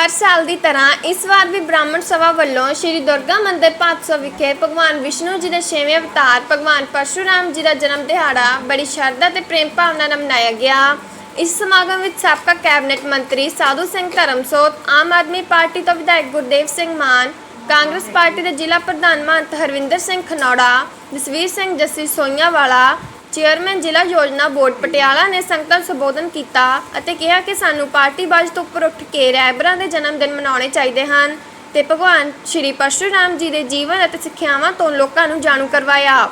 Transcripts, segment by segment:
ਹਰ ਸਾਲ ਦੀ ਤਰ੍ਹਾਂ ਇਸ ਵਾਰ ਵੀ ਬ੍ਰਾਹਮਣ ਸਭਾ ਵੱਲੋਂ ਸ੍ਰੀ ਦੁਰਗਾ ਮੰਦਿਰ ਭਾਦਸੋਂ ਵਿਖੇ ਭਗਵਾਨ ਵਿਸ਼ਨੂੰ ਜੀ ਦੇ ਛੇਵੇਂ ਅਵਤਾਰ, ਭਗਵਾਨ ਪਰਸ਼ੂਰਾਮ ਜੀ ਦਾ ਜਨਮ ਦਿਹਾੜਾ ਬੜੀ ਸ਼ਰਧਾ ਤੇ ਪ੍ਰੇਮ ਭਾਵਨਾ ਨਾਲ ਮਨਾਇਆ ਗਿਆ। ਇਸ ਸਮਾਗਮ ਵਿੱਚ ਸਾਬਕਾ ਕੈਬਨਿਟ ਮੰਤਰੀ ਸਾਧੂ ਸਿੰਘ ਧਰਮਸੋਤ, ਆਮ ਆਦਮੀ ਪਾਰਟੀ ਤੋਂ ਵਿਧਾਇਕ ਗੁਰਦੇਵ ਸਿੰਘ ਮਾਨ, ਕਾਂਗਰਸ ਪਾਰਟੀ ਦੇ ਜ਼ਿਲ੍ਹਾ ਪ੍ਰਧਾਨ ਮਹੰਤ ਹਰਵਿੰਦਰ ਸਿੰਘ ਖਨੌੜਾ, ਜਸਵੀਰ ਸਿੰਘ ਜੱਸੀ ਸੋਈਆਂਵਾਲਾ ਚੇਅਰਮੈਨ ਜ਼ਿਲ੍ਹਾ ਯੋਜਨਾ ਬੋਰਡ ਪਟਿਆਲਾ ਨੇ ਸੰਗਤਾਂ ਨੂੰ ਸੰਬੋਧਨ ਕੀਤਾ ਅਤੇ ਕਿਹਾ ਕਿ ਸਾਨੂੰ ਪਾਰਟੀਬਾਜ਼ ਤੋਂ ਉੱਪਰ ਉੱਠ ਕੇ ਰੈਬਰਾਂ ਦੇ ਜਨਮ ਦਿਨ ਮਨਾਉਣੇ ਚਾਹੀਦੇ ਹਨ ਤੇ ਭਗਵਾਨ ਸ਼੍ਰੀ ਪਰਸ਼ੂਰਾਮ ਜੀ ਦੇ ਜੀਵਨ ਅਤੇ ਸਿੱਖਿਆਵਾਂ ਤੋਂ ਲੋਕਾਂ ਨੂੰ ਜਾਣੂ ਕਰਵਾਇਆ।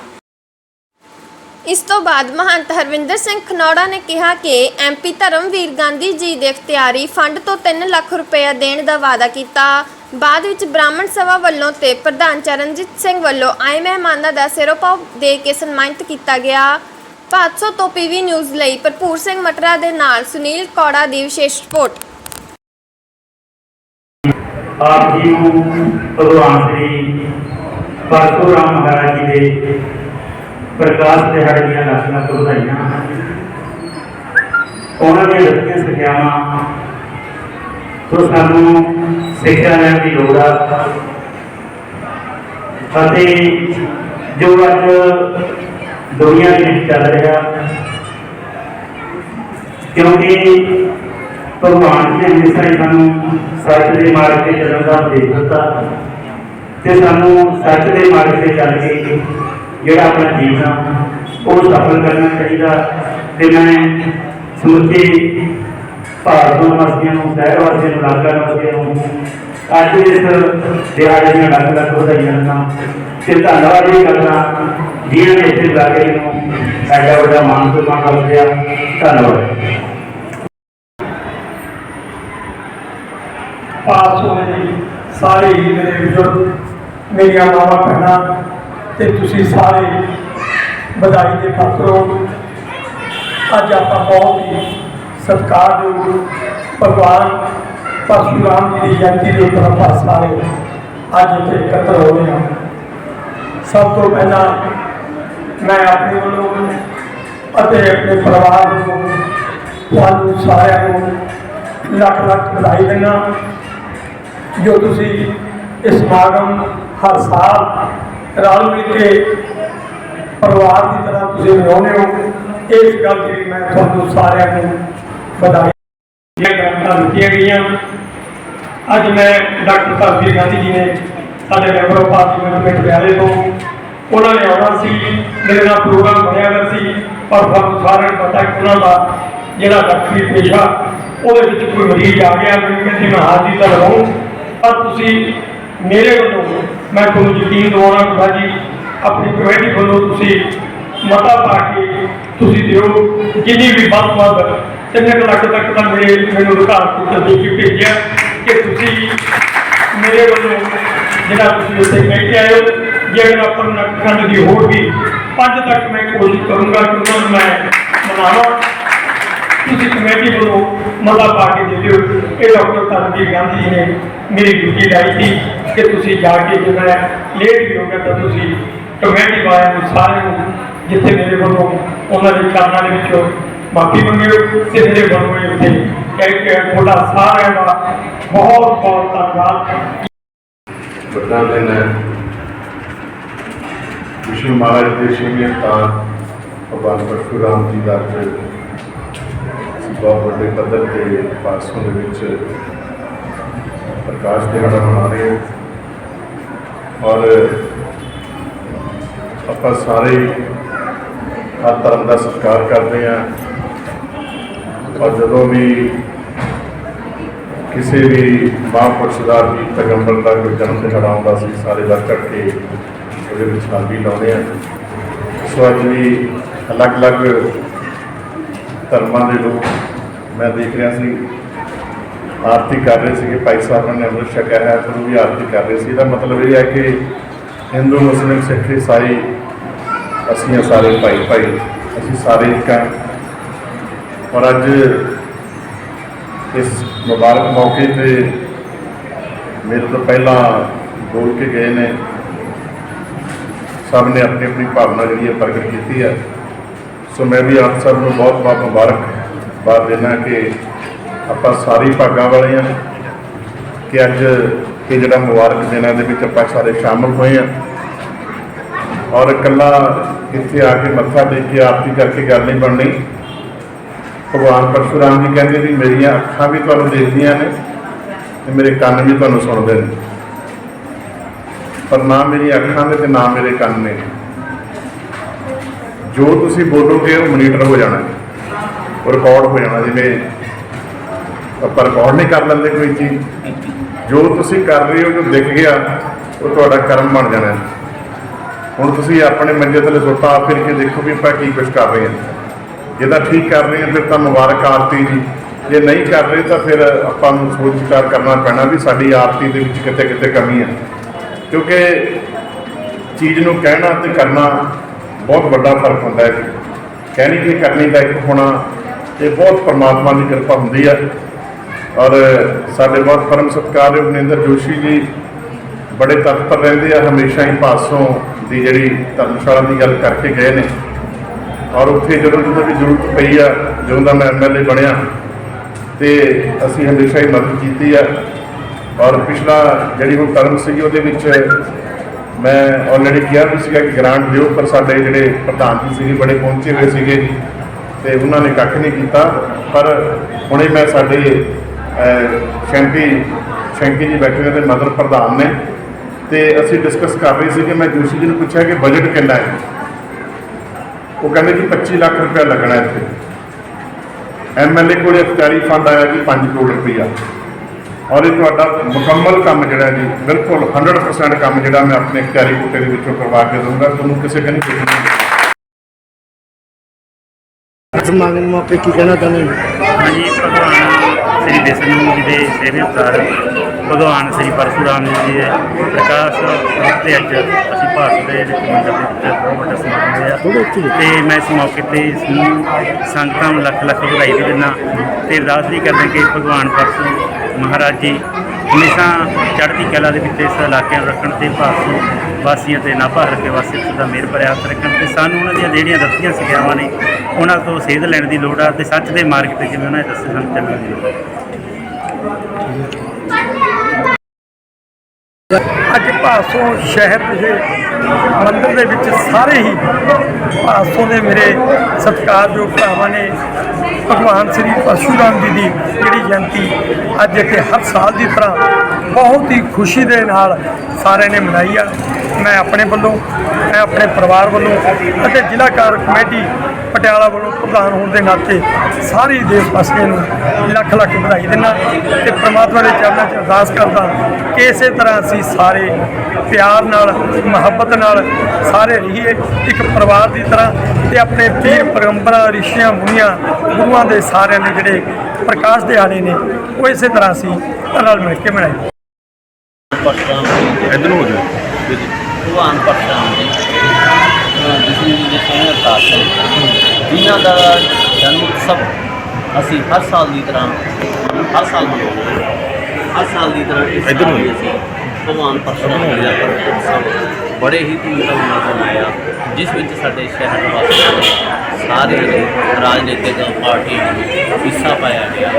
ਇਸ ਤੋਂ ਬਾਅਦ ਮਹੰਤ ਹਰਵਿੰਦਰ ਸਿੰਘ ਖਨੌੜਾ ਨੇ ਕਿਹਾ ਕਿ ਐਮਪੀ ਧਰਮਵੀਰ ਗਾਂਧੀ ਜੀ ਦੇ ਇਖਤਿਆਰੀ ਫੰਡ ਤੋਂ 3 ਲੱਖ ਰੁਪਏ ਦੇਣ ਦਾ ਵਾਅਦਾ ਕੀਤਾ। ਬਾਅਦ ਵਿੱਚ ਬ੍ਰਾਹਮਣ ਸਭਾ ਵੱਲੋਂ ਤੇ ਪ੍ਰਧਾਨ ਚਰਨਜੀਤ ਸਿੰਘ ਵੱਲੋਂ ਆਏ ਮਹਿਮਾਨਾਂ ਦਾ ਸਿਰੋਪਾਵ ਦੇ ਕੇ ਸਨਮਾਨਿਤ ਕੀਤਾ ਗਿਆ। ਭਾਦਸੋਂ ਤੋਂ ਪੀਵੀ ਨਿਊਜ਼ ਲਈ ਭਰਪੂਰ ਸਿੰਘ ਮਟਰਾ ਦੇ ਨਾਲ ਸੁਨੀਲ ਕੌੜਾ ਦੀ ਵਿਸ਼ੇਸ਼ ਰਿਪੋਰਟ। ਆਪ ਜੀ ਨੂੰ ਭਗਵਾਨ ਸ੍ਰੀ ਪਰਸ਼ੁਰਾਮ ਮਹਾਰਾਜ ਜੀ ਦੇ ਪ੍ਰਕਾਸ਼ ਦਿਹਾੜੇ ਦੀਆਂ ਲੱਖ ਲੱਖ ਵਧਾਈਆਂ। ਉਹਨਾਂ ਦੀਆਂ ਦਿੱਤੀਆਂ ਸਿੱਖਿਆਵਾਂ ਤੋਂ ਸਾਨੂੰ ਸਿੱਖਿਆ ਲੈਣ ਦੀ ਲੋੜ ਆ। ਅਤੇ ਜੋ ਅੱਜ ਦੁਨੀਆ ਦੇ ਵਿੱਚ ਚੱਲ ਰਿਹਾ। ਕਿਉਂਕਿ ਭਗਵਾਨ ਨੇ ਹਮੇਸ਼ਾ ਹੀ ਸਾਨੂੰ ਸੱਚ ਦੇ ਮਾਰਗ ਤੇ ਚੱਲਣ ਦਾ ਉਪਦੇਸ਼ ਦਿੱਤਾ। ਤੇ ਸਾਨੂੰ ਸੱਚ ਦੇ ਮਾਰਗ ਤੇ ਚੱਲ ਕੇ ਜਿਹੜਾ ਆਪਣਾ ਜੀਵਨ ਉਹ ਸਫਲ ਕਰਨਾ ਚਾਹੀਦਾ। ਤੇ ਮੈਂ ਸਮੁੱਚੇ ਭਾਰਤ ਵਾਸੀਆਂ ਨੂੰ, ਸ਼ਹਿਰ ਵਾਸੀਆਂ ਨੂੰ, ਇਲਾਕਾ ਵਾਸੀਆਂ ਨੂੰ ਅੱਜ ਇਸ ਦਿਹਾੜੇ ਦੀਆਂ ਲੱਖ ਲੱਖ ਵਧਾਈਆਂ ਦਿੰਦਾ। ਤੇ ਧੰਨਵਾਦ ਵੀ ਕਰਦਾ ਜਿਹਨਾਂ ਨੇ ਇਸ ਇਲਾਕੇ ਨੂੰ ਐਡਾ ਵੱਡਾ ਮਾਨ ਸਨਮਾਨ ਬਖਸ਼ਿਆ ਧੰਨਵਾਦ। ਪਾਸ ਹੋਏ ਸਾਰੇ ਹੀ ਮੇਰੇ ਬਜ਼ੁਰਗ, ਮੇਰੀਆਂ ਮਾਵਾਂ, ਭੈਣਾਂ, ਤੇ ਤੁਸੀਂ ਸਾਰੇ ਵਧਾਈ ਦੇ ਪਾਤਰ ਹੋ। ਅੱਜ ਆਪਾਂ ਬਹੁਤ ਹੀ ਸਤਿਕਾਰਯੋਗ ਭਗਵਾਨ ਪਰਸ਼ੁਰਾਮ ਜੀ ਦੀ ਜਯੰਤੀ ਦੇ ਉੱਪਰ ਆਪਾਂ ਸਾਰੇ ਅੱਜ ਇੱਥੇ ਇਕੱਤਰ ਹੋ ਰਹੇ ਹਾਂ। ਸਭ ਤੋਂ ਪਹਿਲਾਂ ਮੈਂ ਆਪਣੇ ਵੱਲੋਂ ਅਤੇ ਆਪਣੇ ਪਰਿਵਾਰ ਵੱਲੋਂ ਤੁਹਾਨੂੰ ਸਾਰਿਆਂ ਨੂੰ ਲੱਖ ਲੱਖ ਵਧਾਈ ਦਿੰਦਾ ਜੋ ਤੁਸੀਂ ਇਸ ਸਮਾਗਮ ਹਰ ਸਾਲ ਰਲ ਮਿਲ ਕੇ ਪਰਿਵਾਰ ਦੀ ਤਰ੍ਹਾਂ ਤੁਸੀਂ ਮਨਾਉਂਦੇ ਹੋ, ਇਸ ਗੱਲ ਦੀ ਮੈਂ ਤੁਹਾਨੂੰ ਸਾਰਿਆਂ ਨੂੰ ਵਧਾਈ ਦੀਆਂ ਗ੍ਰਾਂਟਾਂ ਦਿੱਤੀਆਂ ਗਈਆਂ। ਅੱਜ ਮੈਂ ਡਾਕਟਰ ਧਰਮਵੀਰ ਗਾਂਧੀ ਜੀ ਨੇ ਸਾਡੇ ਮੈਂਬਰ ਆਫ ਪਾਰਲੀਮੈਂਟ ਵਿੱਚ ਬਿਆਲੇ ਤੋਂ ਉਹਨਾਂ ਨੇ ਆਉਣਾ ਸੀ, ਮੇਰੇ ਨਾਲ ਪ੍ਰੋਗਰਾਮ ਬਣਿਆ ਹੋਇਆ ਸੀ, ਪਰ ਤੁਹਾਨੂੰ ਸਾਰਿਆਂ ਨੂੰ ਪਤਾ ਕਿ ਉਹਨਾਂ ਦਾ ਜਿਹੜਾ ਡਾਕਟਰੀ ਪੇਸ਼ਾ, ਉਹਦੇ ਵਿੱਚ ਕੋਈ ਮਰੀਜ਼ ਆ ਗਿਆ, ਮੈਨੂੰ ਕਹਿੰਦੇ ਮੈਂ ਹਾਜ਼ਰੀ ਤਾਂ ਲਵਾਉਂ ਪਰ ਤੁਸੀਂ ਮੇਰੇ ਵੱਲੋਂ, ਮੈਂ ਤੁਹਾਨੂੰ ਯਕੀਨ ਦਿਵਾਉਣਾ ਕਿ ਭਾਜੀ ਆਪਣੀ ਕਮੇਟੀ ਵੱਲੋਂ ਤੁਸੀਂ ਮਤਾ ਪਾ ਕੇ ਤੁਸੀਂ ਦਿਓ, ਜਿੰਨੀ ਵੀ ਵੱਧ ਤੋਂ ਵੱਧ ਤਿੰਨ ਕੁ ਲੱਖ ਤੱਕ ਦਾ ਮੇਰੇ ਮੈਨੂੰ ਅਧਿਕਾਰ ਪੁੱਤਰ ਦੇ ਕੇ ਭੇਜਿਆ, ਕਿ ਤੁਸੀਂ ਮੇਰੇ ਵੱਲੋਂ ਜਿਹੜਾ ਤੁਸੀਂ ਉੱਥੇ ਕਹਿ ਕੇ ਆਏ ਹੋ ਜੇ ਅਗਰ ਆਪਾਂ ਨੂੰ ਦੀ ਹੋਰ ਵੀ ਪੰਜ ਤੱਕ ਮੈਂ ਕੋਸ਼ਿਸ਼ ਕਰੂੰਗਾ ਕਿ ਉਹਨਾਂ ਨੂੰ ਮੈਂ ਮਨਾਵਾਂ। ਤੁਸੀਂ ਕਮੇਟੀ ਵੱਲੋਂ ਮੱਲਾ ਪਾ ਕੇ ਦੇ ਦਿਓ ਇਹ ਡਾਕਟਰ ਧਰਮਵੀਰ ਗਾਂਧੀ ਜੀ ਨੇ ਮੇਰੀ ਡਿਊਟੀ ਲਾਈ ਸੀ ਕਿ ਤੁਸੀਂ ਜਾ ਕੇ ਜਿਹੜਾ ਲੇਟ ਵੀ ਹੋ ਗਿਆ ਤਾਂ ਤੁਸੀਂ ਕਮੇਟੀ ਵਾਲਿਆਂ ਨੂੰ ਸਾਰਿਆਂ ਨੂੰ ਜਿੱਥੇ ਮੇਰੇ ਵੱਲੋਂ ਉਹਨਾਂ ਦੇ ਚਰਨਾਂ ਦੇ ਵਿੱਚ ਮਾਫੀ ਮੰਗਿਓ ਤੇ ਮੇਰੇ ਵੱਲੋਂ ਇਹ ਉੱਥੇ ਕਹਿ ਕੇ ਤੁਹਾਡਾ ਸਾਰਿਆਂ ਦਾ ਬਹੁਤ ਬਹੁਤ ਧੰਨਵਾਦ ਵੱਡਾ ਦਿਨ ਵਿਸ਼ਨੂੰ ਮਹਾਰਾਜ ਦੇ ਛੇਵੇਂ ਅਵਤਾਰ ਭਗਵਾਨ ਪਰਸ਼ੁਰਾਮ ਜੀ ਦਾ ਅੱਜ ਬਹੁਤ ਵੱਡੇ ਪੱਧਰ ਤੇ ਪਾਸੋਂ ਦੇ ਵਿੱਚ ਪ੍ਰਕਾਸ਼ ਦਿਹਾੜਾ ਮਨਾ ਰਹੇ ਹਾਂ। ਔਰ ਆਪਾਂ ਸਾਰੇ ਹਰ ਧਰਮ ਦਾ ਸਤਿਕਾਰ ਕਰਦੇ ਹਾਂ। ਔਰ ਜਦੋਂ ਵੀ ਕਿਸੇ ਵੀ ਮਹਾਂਪੁਰਸ਼ ਦਾ ਵੀ ਪੈਗੰਬਰ ਦਾ ਕੋਈ ਜਨਮ ਦਿਹਾੜਾ ਆਉਂਦਾ ਸੀ, ਸਾਰੇ ਵੱਧ ਚੜ੍ਹ ਕੇ ਉਹਦੇ ਵਿੱਚ ਹਾਜ਼ਰੀ ਲਾਉਂਦੇ ਆ। ਸੋ ਅੱਜ ਵੀ ਅਲੱਗ-ਅਲੱਗ ਧਰਮਾਂ ਦੇ ਲੋਕ ਮੈਂ ਦੇਖ ਰਿਹਾ ਸੀ। ਆਰਤੀ ਕਰ ਰਹੇ ਸੀਗੇ। ਭਾਈ ਸਾਹਿਬ ਨੇ ਅੰਮ੍ਰਿਤ ਛਕਿਆ ਹੈ ਫਿਰ ਉਹ ਵੀ ਆਰਤੀ ਕਰ ਰਹੇ ਸੀ। ਇਹਦਾ ਮਤਲਬ ਇਹ ਹੈ ਕਿ ਹਿੰਦੂ ਮੁਸਲਿਮ ਸਿੱਖ ਈਸਾਈ ਅਸੀਂ ਹਾਂ ਸਾਰੇ ਭਾਈ ਭਾਈ। ਅਸੀਂ ਸਾਰੇ ਇੱਕ ਹਾਂ। ਔਰ ਅੱਜ ਇਸ ਮੁਬਾਰਕ ਮੌਕੇ ਤੇ ਮੇਰੇ ਤੋਂ ਪਹਿਲਾਂ ਬੋਲ ਕੇ ਗਏ ਨੇ। ਸਭ ਨੇ ਆਪਣੀ ਆਪਣੀ ਭਾਵਨਾ ਜਿਹੜੀ ਹੈ ਪ੍ਰਗਟ ਕੀਤੀ ਹੈ। ਸੋ ਮੈਂ ਵੀ ਆਪ ਸਭ ਨੂੰ ਬਹੁਤ ਬਹੁਤ ਮੁਬਾਰਕ ਬਾਦ ਦੇਣਾ ਕਿ ਆਪਾਂ ਸਾਰੇ ਭਾਗਾਂ ਵਾਲੇ ਹਾਂ ਕਿ ਅੱਜ ਇਹ ਜਿਹੜਾ ਮੁਬਾਰਕ ਦਿਨਾਂ ਦੇ ਵਿੱਚ ਆਪਾਂ ਸਾਰੇ ਸ਼ਾਮਲ ਹੋਏ ਆ ਔਰ ਇਕੱਲਾ ਇੱਥੇ ਆ ਕੇ ਮੱਥਾ ਟੇਕ ਕੇ ਆਰਤੀ ਕਰਕੇ ਗੱਲ ਨਹੀਂ ਬਣਨੀ। ਭਗਵਾਨ ਪਰਸ਼ੁਰਾਮ ਜੀ ਕਹਿੰਦੇ ਵੀ ਮੇਰੀਆਂ ਅੱਖਾਂ ਵੀ ਤੁਹਾਨੂੰ ਦੇਖਦੀਆਂ ਨੇ ਤੇ ਮੇਰੇ ਕੰਨ ਵੀ ਤੁਹਾਨੂੰ ਸੁਣਦੇ ਨੇ। ਪਰ ਨਾ ਮੇਰੀਆਂ ਅੱਖਾਂ ਨੇ ਤੇ ਨਾ ਮੇਰੇ ਕੰਨ ਨੇ। ਜੋ ਤੁਸੀਂ ਬੋਲੋਗੇ ਉਹ ਮੋਨੀਟਰ ਹੋ ਜਾਣਾ। ਉਹ ਰਿਕਾਰਡ ਹੋ ਜਾਣਾ, ਜਿਵੇਂ ਆਪਾਂ ਰਿਕਾਰਡ ਨਹੀਂ ਕਰ ਲੈਂਦੇ ਕੋਈ ਚੀਜ਼। ਜੋ ਤੁਸੀਂ ਕਰ ਰਹੇ ਹੋ ਜੋ ਦਿਖ ਗਿਆ, ਉਹ ਤੁਹਾਡਾ ਕਰਮ ਬਣ ਜਾਣਾ। ਹੁਣ ਤੁਸੀਂ ਆਪਣੇ ਮੰਜੇ ਥੱਲੇ ਸੁੱਤਾ ਆ ਫਿਰ ਕੇ ਦੇਖੋ ਵੀ ਆਪਾਂ ਕੀ ਕੁਝ ਕਰ ਰਹੇ ਹਾਂ। ਜੇ ਤਾਂ ਠੀਕ ਕਰ ਰਹੇ ਹਾਂ, ਫਿਰ ਤਾਂ ਮੁਬਾਰਕ ਆਰਤੀ ਜੀ। ਜੇ ਨਹੀਂ ਕਰ ਰਹੇ ਤਾਂ ਫਿਰ ਆਪਾਂ ਨੂੰ ਸੋਚ ਵਿਚਾਰ ਕਰਨਾ ਪੈਣਾ ਵੀ ਸਾਡੀ ਆਰਤੀ ਦੇ ਵਿੱਚ ਕਿਤੇ ਕਿਤੇ ਕਮੀ ਹੈ। ਕਿਉਂਕਿ ਚੀਜ਼ ਨੂੰ ਕਹਿਣਾ ਤੇ ਕਰਨਾ ਬਹੁਤ ਵੱਡਾ ਫ਼ਰਕ ਹੁੰਦਾ ਹੈ। ਕਹਿਣੀ ਤੇ ਕਰਨੀ ਦਾ ਇੱਕ ਹੋਣਾ ਇਹ ਬਹੁਤ ਪਰਮਾਤਮਾ ਦੀ ਕਿਰਪਾ ਹੁੰਦੀ ਹੈ ਔਰ ਸਾਡੇ ਬਹੁਤ ਪਰਮ ਸਤਿਕਾਰਯੋਗ ਮਨਿੰਦਰ ਜੋਸ਼ੀ ਜੀ ਬੜੇ ਤਤਪਰ ਰਹਿੰਦੇ ਆ, ਹਮੇਸ਼ਾ ਹੀ ਪਾਸੋਂ ਦੀ ਜਿਹੜੀ ਧਰਮਸ਼ਾਲਾ ਦੀ ਗੱਲ ਕਰਕੇ ਗਏ ਨੇ। ਔਰ ਉੱਥੇ ਜਦੋਂ ਜਦੋਂ ਵੀ ਜ਼ਰੂਰਤ ਪਈ ਆ, ਜਦੋਂ ਦਾ ਮੈਂ ਐਮਐਲਏ ਬਣਿਆ, ਤੇ ਅਸੀਂ ਹਮੇਸ਼ਾ ਹੀ ਮਦਦ ਕੀਤੀ ਆ। ਔਰ ਪਿਛਲਾ ਜਿਹੜੀ ਹੁਣ ਟਰਮ ਸੀਗੀ ਉਹਦੇ ਵਿੱਚ ਮੈਂ ਆਲਰੇਡੀ ਕਿਹਾ ਵੀ ਸੀਗਾ ਕਿ ਗ੍ਰਾਂਟ ਦਿਓ ਪਰ ਸਾਡੇ ਜਿਹੜੇ ਪ੍ਰਧਾਨ ਜੀ ਸੀਗੇ ਬੜੇ ਪਹੁੰਚੇ ਹੋਏ ਸੀਗੇ ਤੇ ਉਹਨਾਂ ਨੇ ਕੱਖ ਨਹੀਂ ਕੀਤਾ। ਪਰ ਹੁਣੇ ਮੈਂ ਸਾਡੇ ਅਹ, ਸ਼ੈਂਪੀ ਸ਼ੈਂਕੀ ਜੀ ਬੈਠੇ ਨੇ ਤੇ ਮਦਰ ਪ੍ਰਧਾਨ ਨੇ ਤੇ ਅਸੀਂ ਡਿਸਕਸ ਕਰ ਰਹੇ ਸੀ ਕਿ ਮੈਂ ਜੋਸ਼ੀ ਜੀ ਨੂੰ ਪੁੱਛਿਆ ਕਿ ਬਜਟ ਕਿੰਨਾ ਹੈ? ਉਹ ਕਹਿੰਦੇ ਕਿ 25 ਲੱਖ ਰੁਪਏ ਲੱਗਣਾ ਇੱਥੇ। ਐਮਐਲਏ ਕੋਲੇ ਅਖਤਿਆਰੀ ਫੰਡ ਆਇਆ ਕਿ 5 ਕਰੋੜ ਰੁਪਈਆ ਔਰ ਇਹ ਤੁਹਾਡਾ ਮੁਕੰਮਲ ਕੰਮ ਜਿਹੜਾ ਜੀ, ਬਿਲਕੁਲ 100% ਕੰਮ ਜਿਹੜਾ ਮੈਂ ਆਪਣੇ ਅਖਤਿਆਰੀ ਕੋਟੇ ਦੇ ਵਿੱਚੋਂ ਕਰਵਾ ਕੇ ਦਊਂਗਾ। ਤੁਹਾਨੂੰ ਕਿਸੇ ਕਨੀ ਨਹੀਂ ਸਮਾਗਮ ਮੌਕੇ ਕੀ ਕਹਿਣਾ ਚਾਹੁੰਦੇ ਹੋ? ਹਾਂਜੀ ਭਗਵਾਨ ਸ੍ਰੀ ਵਿਸ਼ਨੂੰ ਜੀ ਦੇ ਸੇਵੇ ਅਵਤਾਰ ਭਗਵਾਨ ਸ੍ਰੀ ਪਰਸ਼ੁਰਾਮ ਜੀ ਦੇ ਪ੍ਰਕਾਸ਼ ਪੁਰਬ ਤੇ ਅੱਜ ਅਸੀਂ ਭਾਰਤ ਦੇ ਵਿੱਚ ਮੰਦਰ ਦੇ ਵਿੱਚ ਬਹੁਤ ਵੱਡਾ ਸਮਾਗਮ ਹੋਇਆ। ਤੇ ਮੈਂ ਇਸ ਮੌਕੇ ਤੇ ਸਮੂਹ ਸੰਗਤਾਂ ਨੂੰ ਲੱਖ ਲੱਖ ਵਧਾਈ ਵੀ ਦਿੰਦਾ ਤੇ ਅਰਦਾਸ ਵੀ ਕਰਦਾ ਕਿ ਭਗਵਾਨ ਪਰਸ਼ੂ ਮਹਾਰਾਜ ਜੀ ਹਮੇਸ਼ਾ ਚੜ੍ਹਦੀ ਕਲਾ ਦੇ ਵਿੱਚ ਇਸ ਇਲਾਕੇ ਨੂੰ ਰੱਖਣ ਤੇ ਭਾਰਤ ਵਾਸੀਆਂ ਤੇ ਨਾਭਾ ਹਲਕੇ ਵਾਸੀਆਂ ਦਾ ਮਿਹਰ ਭਰਿਆ ਹੱਥ ਰੱਖਣ ਤੇ ਸਾਨੂੰ ਉਹਨਾਂ ਦੀਆਂ ਜਿਹੜੀਆਂ ਦਿੱਤੀਆਂ ਸਿੱਖਿਆਵਾਂ ਨੇ ਉਹਨਾਂ ਤੋਂ ਸੇਧ ਲੈਣ ਦੀ ਲੋੜ ਆ ਤੇ ਸੱਚ ਦੇ ਮਾਰਗ ਤੇ ਜਿਵੇਂ ਉਹਨਾਂ ਨੇ ਦੱਸਿਆ ਸਾਨੂੰ, ਚੱਲਣ ਦੀ ਲੋੜ ਆ। ਅੱਜ ਭਾਸੋਂ ਸ਼ਹਿਰ ਦੇ ਮੰਦਿਰ ਦੇ ਵਿੱਚ ਸਾਰੇ ਹੀ ਭਾਸੋਂ ਦੇ ਮੇਰੇ ਸਤਿਕਾਰਯੋਗ ਭਰਾਵਾਂ ਨੇ ਭਗਵਾਨ ਸ੍ਰੀ ਪਰਸ਼ੂਰਾਮ ਜੀ ਦੀ ਜਿਹੜੀ ਜਯੰਤੀ ਅੱਜ ਇੱਥੇ ਹਰ ਸਾਲ ਦੀ ਤਰ੍ਹਾਂ ਬਹੁਤ ਹੀ ਖੁਸ਼ੀ ਦੇ ਨਾਲ ਸਾਰਿਆਂ ਨੇ ਮਨਾਈ ਆ। ਮੈਂ ਆਪਣੇ ਵੱਲੋਂ, ਮੈਂ ਆਪਣੇ ਪਰਿਵਾਰ ਵੱਲੋਂ ਅਤੇ ਜ਼ਿਲ੍ਹਾ ਕਾਰ ਕਮੇਟੀ ਪਟਿਆਲਾ ਵੱਲੋਂ ਪ੍ਰਧਾਨ ਹੋਣ ਦੇ ਨਾਤੇ ਸਾਰੇ ਦੇਸ਼ ਵਾਸੀਆਂ ਨੂੰ ਲੱਖ ਲੱਖ ਵਧਾਈ ਦਿੰਦਾ ਤੇ ਪ੍ਰਮਾਤਮਾ ਦੇ ਚਰਨਾਂ 'ਚ ਅਰਦਾਸ ਕਰਦਾ ਕਿ ਇਸੇ ਤਰ੍ਹਾਂ ਅਸੀਂ ਸਾਰੇ ਪਿਆਰ ਨਾਲ, ਮੁਹੱਬਤ ਨਾਲ ਸਾਰੇ ਰਹੀਏ, ਇੱਕ ਪਰਿਵਾਰ ਦੀ ਤਰ੍ਹਾਂ ਤੇ ਆਪਣੇ ਪੀਰ ਪੈਗੰਬਰਾਂ ਰਿਸ਼ੀਆਂ ਮੁਨੀਆਂ ਗੁਰੂਆਂ ਦੇ ਸਾਰਿਆਂ ਦੇ ਜਿਹੜੇ ਪ੍ਰਕਾਸ਼ ਦਿਹਾੜੇ ਨੇ, ਉਹ ਇਸੇ ਤਰ੍ਹਾਂ ਅਸੀਂ ਰਲ ਮਿਲ ਕੇ ਮਨਾਈਏ। ਪਰਸ਼ੁਰਾਮ ਜੀ ਹੋ ਜਾਓ। ਭਗਵਾਨ ਪਰਸ਼ੁਰਾਮ ਜੀ ਵਿਸ਼ਨੂੰ ਜੀ ਦੇ ਸੋਹਣੇ ਅਵਤਾਰ ਸਨ ਜਿਨ੍ਹਾਂ ਦਾ ਜਨਮ ਉਤਸਵ ਅਸੀਂ ਹਰ ਸਾਲ ਦੀ ਤਰ੍ਹਾਂ ਹਰ ਸਾਲ ਮਨਾਉਂਦੇ ਹਾਂ। ਹਰ ਸਾਲ ਦੀ ਤਰ੍ਹਾਂ ਇਸ ਸਾਲ ਨੂੰ। ਵੀ ਅਸੀਂ ਭਗਵਾਨ ਪਰਸ਼ੁਰਾਮ ਜੀ ਦਾ ਉਤਸਵ ਬੜੇ ਹੀ ਧੂਮਧਾਮ ਨਾਲ ਮਨਾਇਆ ਜਿਸ ਵਿੱਚ ਸਾਡੇ ਸ਼ਹਿਰ ਵਾਸੀਆਂ ਨੇ ਸਾਰੇ ਰਾਜਨੀਤਿਕ ਪਾਰਟੀਆਂ ਨੂੰ ਹਿੱਸਾ ਪਾਇਆ ਗਿਆ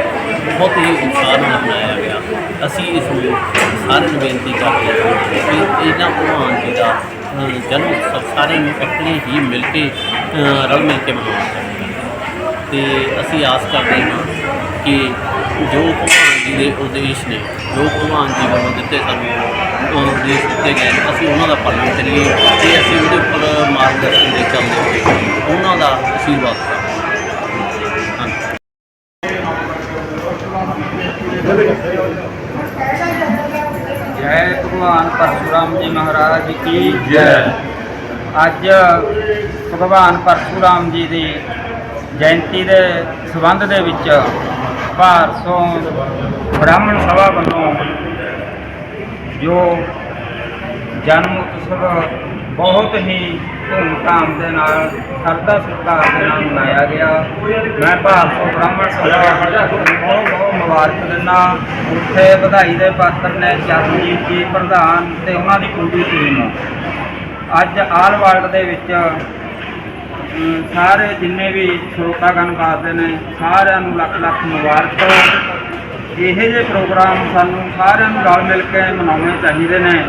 ਬਹੁਤ ਹੀ ਉਤਸ਼ਾਹ ਨਾਲ ਮਨਾਇਆ ਗਿਆ ਅਸੀਂ ਇਸ ਨੂੰ ਸਾਰਿਆਂ ਨੂੰ ਬੇਨਤੀ ਕਰਦੇ ਹਾਂ ਕਿ ਇਹਨਾਂ ਭਗਵਾਨ ਜੀ ਦਾ ਜਨਮ ਉਤਸਵ ਸਾਰਿਆਂ ਨੂੰ ਇਕੱਠੇ ਹੀ ਮਿਲ ਕੇ ਰਲ ਮਿਲ ਕੇ ਮਨਾਉਣਾ ਚਾਹੀਦਾ ਹੈ। ਤੇ ਅਸੀਂ ਆਸ ਕਰਦੇ ਹਾਂ ਕਿ ਜੋ ਭਗਵਾਨ ਜੀ ਦੇ ਉਦੇਸ਼ ਨੇ, ਜੋ ਭਗਵਾਨ ਜੀ ਵੱਲੋਂ ਦਿੱਤੇ ਸਾਨੂੰ ਉਦੇਸ਼ ਦਿੱਤੇ ਗਏ ਨੇ, ਅਸੀਂ ਉਹਨਾਂ ਦਾ ਪਾਲਣ ਕਰੀਏ। ਤੇ ਅਸੀਂ ਉਹਦੇ ਉੱਪਰ ਮਾਰਗਦਰਸ਼ਨ ਦੇ ਚੱਲਦੇ ਹੋਏ ਉਹਨਾਂ ਦਾ ਆਸ਼ੀਰਵਾਦ ਕੀ ਜੈ। ਅੱਜ ਭਗਵਾਨ ਪਰਸ਼ੂਰਾਮ ਜੀ ਦੀ ਜਯੰਤੀ ਦੇ ਸੰਬੰਧ ਦੇ ਵਿੱਚ ਭਾਰਤੋਂ ਬ੍ਰਾਹਮਣ ਸਭਾ ਵੱਲੋਂ ਜੋ ਜਨਮ ਉਤਸਵ ਬਹੁਤ ਹੀ ਧੂਮਧਾਮ ਦੇ ਨਾਲ ਸਰਦਾ ਸਤਿਕਾਰ ਦੇ ਨਾਲ ਮਨਾਇਆ ਗਿਆ। ਮੈਂ ਭਾਰਤੋਂ ਬ੍ਰਾਹਮਣ ਸਭਾ ਬਹੁਤ ਬਹੁਤ ਮੁਬਾਰਕ ਦਿੰਦਾ ਉੱਥੇ ਵਧਾਈ ਦੇ ਪਾਤਰ ਨੇ ਚਰਨਜੀਤ ਜੀ ਪ੍ਰਧਾਨ ਤੇ ਉਹਨਾਂ ਦੀ ਪੂਰੀ ਟੀਮ ਅੱਜ ਆਲ ਵਰਲਡ ਦੇ ਵਿੱਚ ਸਾਰੇ ਜਿੰਨੇ ਵੀ ਸਰੋਤਾਗਣ ਵਾਸਤੇ ਨੇ, ਸਾਰਿਆਂ ਨੂੰ ਲੱਖ ਲੱਖ ਮੁਬਾਰਕ। ਇਹੋ ਜਿਹੇ ਪ੍ਰੋਗਰਾਮ ਸਾਨੂੰ ਸਾਰਿਆਂ ਨੂੰ ਰਲ ਮਿਲ ਕੇ ਮਨਾਉਣੇ ਚਾਹੀਦੇ ਨੇ।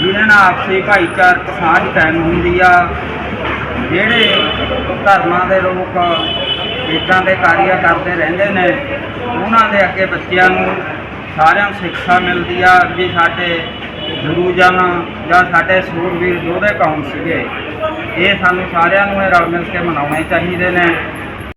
ਜਿਹਦੇ ਨਾਲ ਆਪਸੀ ਭਾਈਚਾਰਕ ਸਾਂਝ ਕਾਇਮ ਹੁੰਦੀ ਆ। ਜਿਹੜੇ ਧਰਮਾਂ ਦੇ ਲੋਕ ਇਦਾਂ ਦੇ ਕਾਰਿਆ ਕਰਦੇ ਰਹਿੰਦੇ ਨੇ, ਉਹਨਾਂ ਦੇ ਅੱਗੇ ਬੱਚਿਆਂ ਨੂੰ ਸਾਰਿਆਂ ਨੂੰ ਸਿੱਖਿਆ ਮਿਲਦੀ ਆ ਵੀ ਸਾਡੇ ਗੁਰੂ ਜਨ ਜਾਂ ਸਾਡੇ ਸੂਰਵੀਰ ਯੋਧੇ ਕੌਣ ਸੀਗੇ। ਇਹ ਸਾਨੂੰ ਸਾਰਿਆਂ ਨੂੰ ਇਹ ਰਲ ਮਿਲ ਕੇ ਮਨਾਉਣੇ ਚਾਹੀਦੇ ਨੇ।